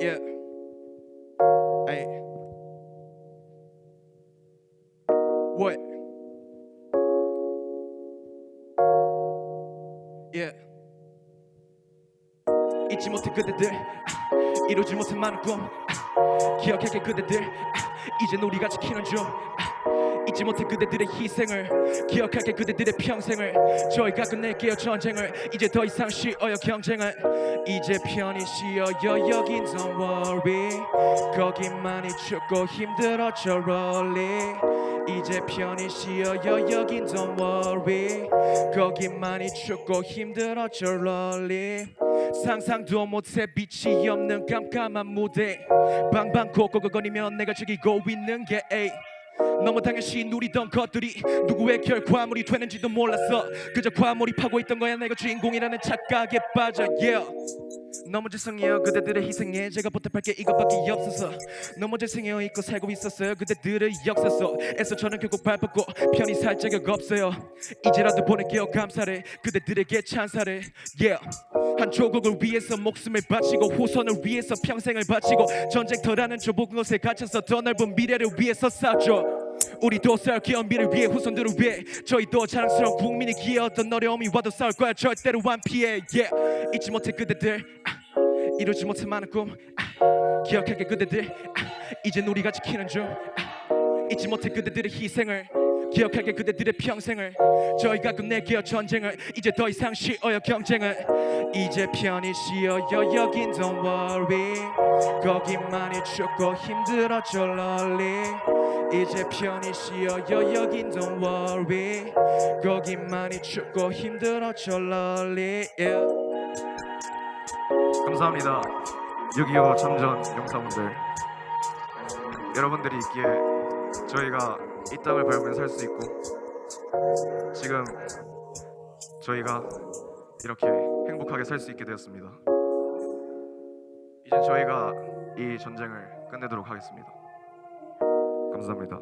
Yeah. Hey. What? Yeah. 잊지 못해 그대들 아, 이루지 못한 많은 꿈 아, 기억할게 그대들 아, 이제 우리가 지키는 중 아, 잊지 못해 그대들의 희생을 기억할게 그대들의 평생을 저희가 끝낼게요 전쟁을. 이제 더 이상 쉬어요 경쟁을. 이제 편히 쉬어요 여긴 don't worry. 거기만이 춥고 힘들었죠 rolly. 이제 편히 쉬어요 여긴 don't worry. 거기만이 춥고 힘들었죠 rolly. 상상도 못해 빛이 없는 깜깜한 무대. 방방 고고고거리면 내가 즐기고 있는 게 에이. 너무 당연시 누리던 것들이 누구의 결과물이 되는지도 몰랐어. 그저 과몰입하고 있던 거야. 내가 주인공이라는 착각에 빠져. Yeah. 너무 죄송해요. 그대들의 희생에 제가 보답할 게 이것밖에 없어서. 너무 죄송해요. 잊고 살고 있었어요. 그대들의 역사 속에서 저는 결국 밟았고 편히 살 자격 없어요. 이제라도 보낼게요. 감사를. 그대들에게 찬사를. Yeah. 한 조국을 위해서 목숨을 바치고 후손을 위해서 평생을 바치고 전쟁터라는 좁은 곳에 갇혀서 더 넓은 미래를 위해서 싸죠. 우리도 싸울 미래를 위해 후손들을 위해 저희도 자랑스러운 국민이 기해 어떤 어려움이 와도 싸울 거야. 절대로 안 피해. Yeah. 잊지 못해 그대들. 아, 이루지 못한 많은 꿈. 아, 기억할게 그대들. 아, 이젠 우리가 지키는 중 아, 잊지 못해 그대들의 희생을 기억할게 그대들의 평생을 저희가 끝낼게요 전쟁을 이제 더 이상 쉬어요 경쟁을. 이제 편히 쉬어요 여긴 don't worry. 거기만이 춥고 힘들었죠 lolly. 이제 편히 쉬어요 여긴 don't worry. 거기만이 춥고 힘들었죠 lolly. Yeah. 감사합니다. 6.25 참전 용사분들. 여러분들이 있기에 저희가 이 땅을 밟으면 살 수 있고 지금 저희가 이렇게 행복하게 살 수 있게 되었습니다. 이제 저희가 이 전쟁을 끝내도록 하겠습니다. 감사합니다.